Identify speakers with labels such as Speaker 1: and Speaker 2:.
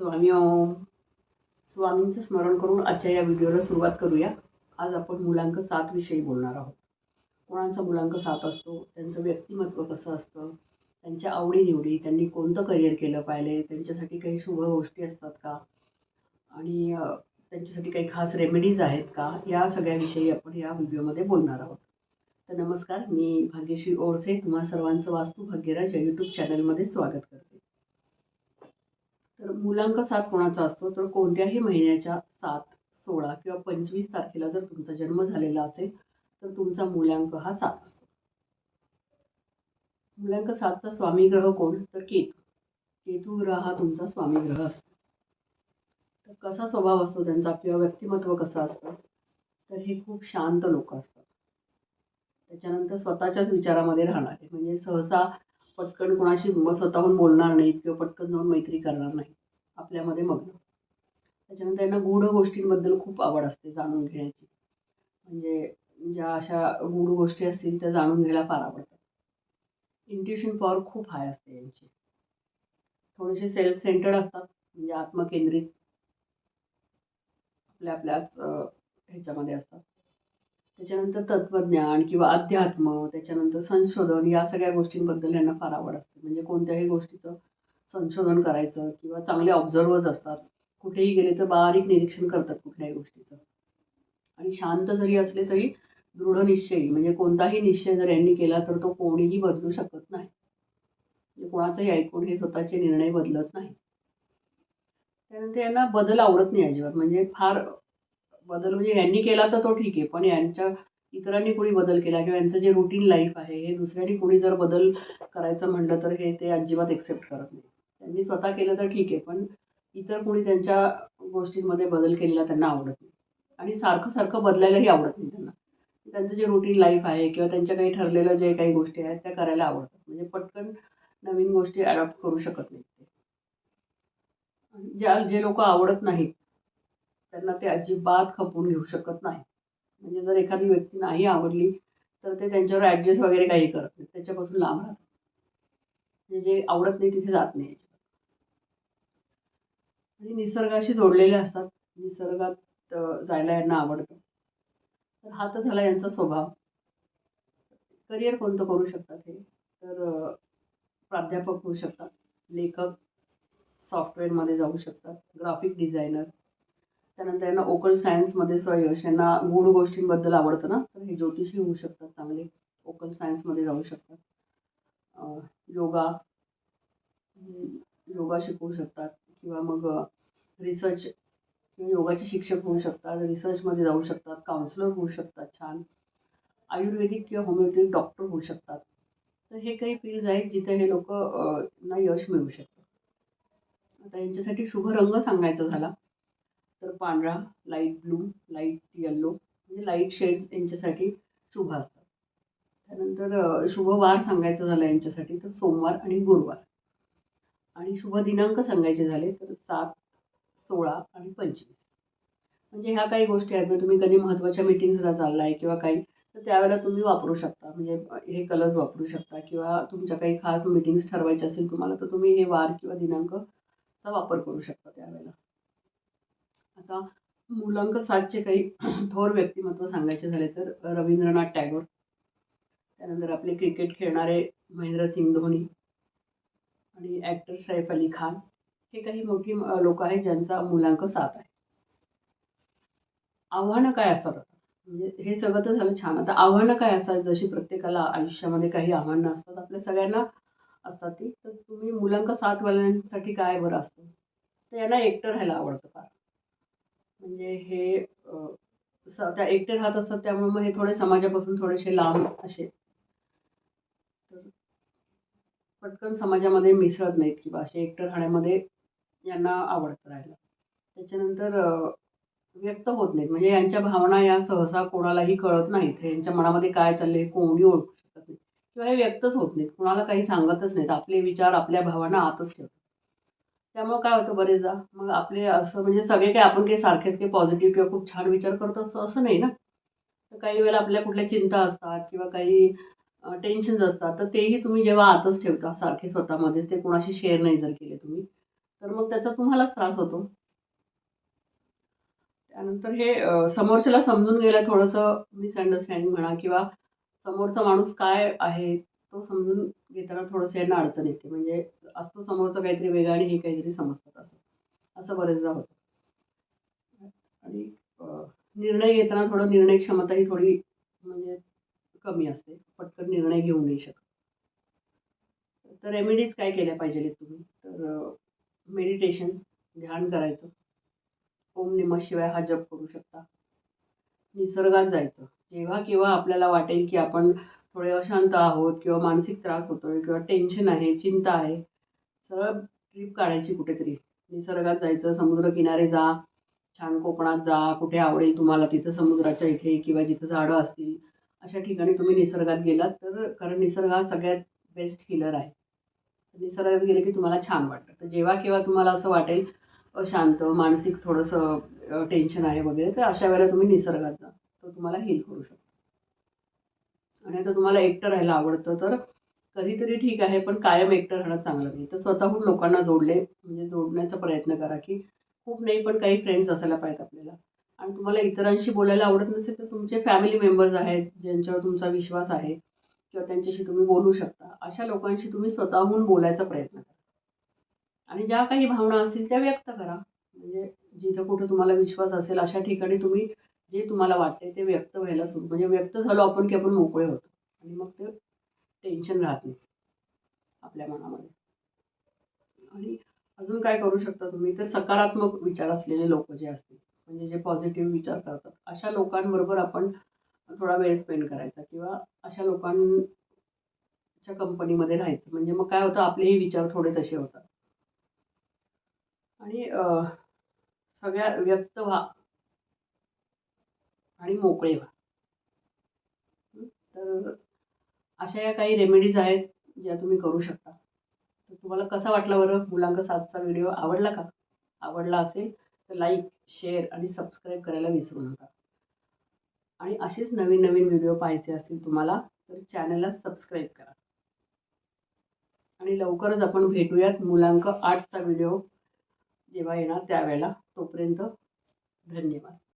Speaker 1: स्वामी ओम स्वामींचं स्मरण करून आजच्या या व्हिडिओला सुरुवात करूया. आज आपण मुलांक सात विषयी बोलणार आहोत. कोणाचा मुलांक सात असतो? त्यांचं व्यक्तिमत्व कसं असतं? त्यांच्या आवडीनिवडी त्यांनी कोणतं करिअर केलं पाहिजे? त्यांच्यासाठी काही शुभ गोष्टी असतात का? आणि त्यांच्यासाठी काही खास रेमेडीज आहेत का? या सगळ्याविषयी आपण या व्हिडिओमध्ये बोलणार आहोत. तर नमस्कार मी भाग्यश्री ओरसे तुम्हा सर्वांचं वास्तू भाग्यराज या यूट्यूब चॅनलमध्ये स्वागत करते. मूलांक सात कोणाचा असतो? तर कोणत्याही महिन्याच्या सात सोळा किंवा पंचवीस तारखेला जर तुमचा जन्म झालेला असेल तर तुमचा मूलांक हा सात असतो. मूलांक सातचा स्वामी ग्रह कोण? तर केतू. केतू ग्रह हा तुमचा स्वामी ग्रह असतो. तर कसा स्वभाव असतो त्यांचा किंवा व्यक्तिमत्व कसं असतं? तर हे खूप शांत लोक असतात. त्याच्यानंतर स्वतःच्याच विचारामध्ये राहणारे म्हणजे सहसा पटकन कोणाशी स्वतःहून बोलणार नाहीत किंवा पटकन जाऊन मैत्री करणार नाही आपल्यामध्ये मग्न. त्याच्यानंतर त्यांना गूढ गोष्टींबद्दल खूप आवड असते जाणून घेण्याची. म्हणजे ज्या अशा गूढ गोष्टी असतील त्या जाणून घ्यायला फार आवडतात. इंट्युशन पॉवर खूप हाय असते यांची. थोडेसे सेल्फ सेंटर्ड असतात म्हणजे आत्मकेंद्रित. आपल्या आपल्याच ह्याच्यामध्ये असतात. त्याच्यानंतर तत्वज्ञान किंवा अध्यात्म त्याच्यानंतर संशोधन या सगळ्या गोष्टींबद्दल यांना फार आवड असते. म्हणजे कोणत्याही गोष्टीचं संशोधन करायचं किंवा चांगले ऑब्झर्वर्स असतात. कुठेही गेले तर बारीक निरीक्षण करतात कुठल्याही गोष्टीचं. आणि शांत जरी असले तरी दृढ निश्चयी म्हणजे कोणताही निश्चय जर यांनी केला तर तो कोणीही बदलू शकत नाही. म्हणजे कोणाचंही ऐकून हे स्वतःचे निर्णय बदलत नाही. त्यानंतर यांना बदल आवडत नाही अजिबात. म्हणजे फार बदल म्हणजे यांनी केला तर तो ठीक आहे पण यांच्या इतरांनी कोणी बदल केला किंवा यांचं जे रुटीन लाईफ आहे हे दुसऱ्यांनी कोणी जर बदल करायचं म्हटलं तर हे ते अजिबात एक्सेप्ट करत नाही. त्यांनी स्वतः केलं तर ठीक आहे पण इतर कोणी त्यांच्या गोष्टींमध्ये बदल केलेला त्यांना आवडत नाही. आणि सारखं सारखं बदलायलाही आवडत नाही त्यांना. त्यांचं जे रुटीन लाईफ आहे किंवा त्यांच्या काही ठरलेलं जे काही गोष्टी आहेत त्या करायला आवडतात. म्हणजे पटकन नवीन गोष्टी अडॉप्ट करू शकत नाहीत ते. ज्या जे लोक आवडत नाहीत त्यांना ते अजिबात खपवून घेऊ शकत नाही म्हणजे जर एखादी व्यक्ती नाही आवडली तर ते त्यांच्यावर ॲडजस्ट वगैरे काही करत नाहीत. त्याच्यापासून लांब राहतात. म्हणजे जे आवडत नाही तिथे जात नाही. आणि निसर्गाशी जोडलेले असतात. निसर्गात जायला यांना आवडतं. तर हा तर झाला यांचा स्वभाव. करिअर कोणतं करू शकतात हे? तर प्राध्यापक होऊ शकतात. लेखक सॉफ्टवेअरमध्ये जाऊ शकतात. Graphic designer. त्यानंतर यांना ओकल सायन्समध्ये स्वयश यांना गूढ गोष्टींबद्दल आवडतं ना? तर हे ज्योतिषी होऊ शकतात चांगले. ओकल सायन्समध्ये जाऊ शकतात. योगा. योगा शिकवू शकतात. किंवा मग रिसर्च किंवा योगाचे शिक्षक होऊ शकतात रिसर्चमध्ये जाऊ शकतात काउन्सिलर होऊ शकतात छान. आयुर्वेदिक किंवा होमिओपॅथिक डॉक्टर होऊ शकतात. तर हे काही फील्ड्स आहेत जिथे हे लोक ना यश मिळू शकतं. आता यांच्यासाठी शुभ रंग सांगायचा झाला तर पांढरा लाइट ब्लू लाइट येल्लो म्हणजे लाइट शेड्स यांच्यासाठी शुभ असतात. त्यानंतर शुभ वार सांगायचं झालं यांच्यासाठी तर सोमवार आणि गुरुवार. आणि शुभ दिनांक सांगायचे झाले तर सात सोळा आणि पंचवीस. म्हणजे ह्या काही गोष्टी आहेत म्हणजे तुम्ही कधी महत्त्वाच्या मिटिंग्सला चाललाय किंवा काही तर त्यावेळेला तुम्ही वापरू शकता. म्हणजे हे कलर्स वापरू शकता किंवा तुमच्या काही खास मिटिंग्स ठरवायच्या असेल तुम्हाला तर तुम्ही हे वार किंवा दिनांकचा वापर करू शकता त्यावेळेला. आता मुलांक सातचे काही थोर व्यक्तिमत्व सांगायचे झाले तर रवींद्रनाथ टागोर. त्यानंतर आपले क्रिकेट खेळणारे महेंद्रसिंग धोनी. आणि ॲक्टर सैफ अली खान हे काही मोठी लोक आहेत ज्यांचा मुलांक सात आहे. आव्हानं काय असतात म्हणजे हे सगळं तर झालं छान. आता आव्हानं काय असतात? जशी प्रत्येकाला आयुष्यामध्ये काही आव्हानं असतात आपल्या सगळ्यांना असतात ती. तर तुम्ही मुलांक सातवाल्यांसाठी काय बरं असतं? तर यांना एकटं राहायला आवडतं फार. म्हणजे हे स- त्या एकटे राहत असतात त्यामुळे मग हे थोडे समाजापासून थोडेसे लांब असे तर पटकन समाजामध्ये मिसळत नाहीत किंवा असे एकटं राहण्यामध्ये यांना आवडतं राहायला. त्याच्यानंतर व्यक्त होत नाहीत. म्हणजे यांच्या भावना या सहसा कोणालाही कळत नाहीत. हे यांच्या मनामध्ये काय चालले कोणी ओळखू शकत नाही. किंवा हे व्यक्तच होत नाहीत. कुणाला काही सांगतच नाहीत. आपले विचार आपल्या भावना आतच ठेवतात. त्यामुळे काय होतं बरेचदा? मग आपले असं म्हणजे सगळे काही आपण काही सारखेच काही पॉझिटिव्ह किंवा खूप छान विचार करतो असं असं नाही ना? तर काही वेळेला आपल्या कुठल्या चिंता असतात किंवा काही टेन्शन्स असतात. तर तेही तुम्ही जेव्हा आतच ठेवता सारखे स्वतःमध्येच ते कोणाशी शेअर नाही जर केले तुम्ही तर मग त्याचा तुम्हालाच त्रास होतो. त्यानंतर हे समोरच्याला समजून गेलं थोडंसं मिसअंडरस्टँडिंग म्हणा किंवा समोरचा माणूस काय आहे तो समजून घेताना थोडंसं यांना अडचण येते. म्हणजे असतो समोरचं काहीतरी वेगळं आणि हे काहीतरी समजतात असं. असं बरेचदा होतं. आणि निर्णय घेताना थोडं निर्णय क्षमता ही थोडी म्हणजे कमी असते. पटकन निर्णय घेऊ नाही शकत. तर रेमेडीज काय केल्या पाहिजे तुम्ही? तर मेडिटेशन ध्यान करायचं. ओम निमशिवाय हा जप करू शकता. निसर्गात जायचं. जेव्हा केव्हा आपल्याला वाटेल की आपण थोडे अशांत आहोत किंवा मानसिक त्रास होतोय किंवा टेन्शन आहे चिंता आहे सरळ ट्रिप काढायची कुठेतरी. निसर्गात जायचं समुद्रकिनारे जा छान कोकणात जा कुठे आवडेल तुम्हाला तिथं समुद्राच्या इथे किंवा जिथं झाडं असतील. अशा ठिकाणी तुम्ही निसर्गात गेलात तर कारण निसर्ग हा सगळ्यात बेस्ट हिलर आहे. निसर्गात गेले की तुम्हाला छान वाटतं. तर जेव्हा केव्हा तुम्हाला असं वाटेल शांत मानसिक थोडंसं टेन्शन आहे वगैरे तर अशा वेळेला तुम्ही निसर्गात जा. तो तुम्हाला हील करू शकतो. आणि आता तुम्हाला एकटं राहायला आवडतं तर कधीतरी ठीक आहे पण कायम एकटं राहणं चांगलं नाही. तर स्वतःहून लोकांना जोडले म्हणजे जोडण्याचा प्रयत्न करा की खूप नाही पण काही फ्रेंड्स असायला पाहिजेत आपल्याला. आणि तुम्हाला इतरांशी बोलायला आवडत नसेल तर तुमचे फॅमिली मेंबर्स आहेत ज्यांच्यावर तुमचा विश्वास आहे किंवा त्यांच्याशी तुम्ही बोलू शकता अशा लोकांशी तुम्ही स्वतःहून बोलायचा प्रयत्न करा. आणि ज्या काही भावना असतील त्या व्यक्त करा. म्हणजे जिथं कुठं तुम्हाला विश्वास असेल अशा ठिकाणी तुम्ही जे तुम्हाला वाटते ते व्यक्त व्हायला सुरू म्हणजे व्यक्त झालो आपण की आपण मोकळे होतो. आणि मग ते टेन्शन राहत नाही आपल्या मनामध्ये. आणि अजून काय करू शकता तुम्ही? तर सकारात्मक विचार असलेले लोक जे असतील म्हणजे जे पॉझिटिव्ह विचार करतात. अशा लोकांबरोबर आपण थोडा वेळ स्पेंड करायचा किंवा अशा लोकांच्या कंपनीमध्ये राहायचं. म्हणजे मग काय होतं आपलेही विचार थोडे तसे होतात. आणि सगळ्या व्यक्त व्हा. आणि मोकळे व्हा. तर अशा या काही रेमेडीज आहेत ज्या तुम्ही करू शकता. तर तुम्हाला कसा वाटला बरं? मुलांक सातचा व्हिडिओ आवडला का? आवडला असेल तर लाईक शेअर आणि सबस्क्राईब करायला विसरू नका. आणि असेच नवीन नवीन व्हिडिओ पाहायचे असतील तुम्हाला तर चॅनलला सबस्क्राईब करा. आणि लवकरच आपण भेटूयात मुलांक आठचा व्हिडिओ जेव्हा येणार त्यावेळेला. तोपर्यंत धन्यवाद.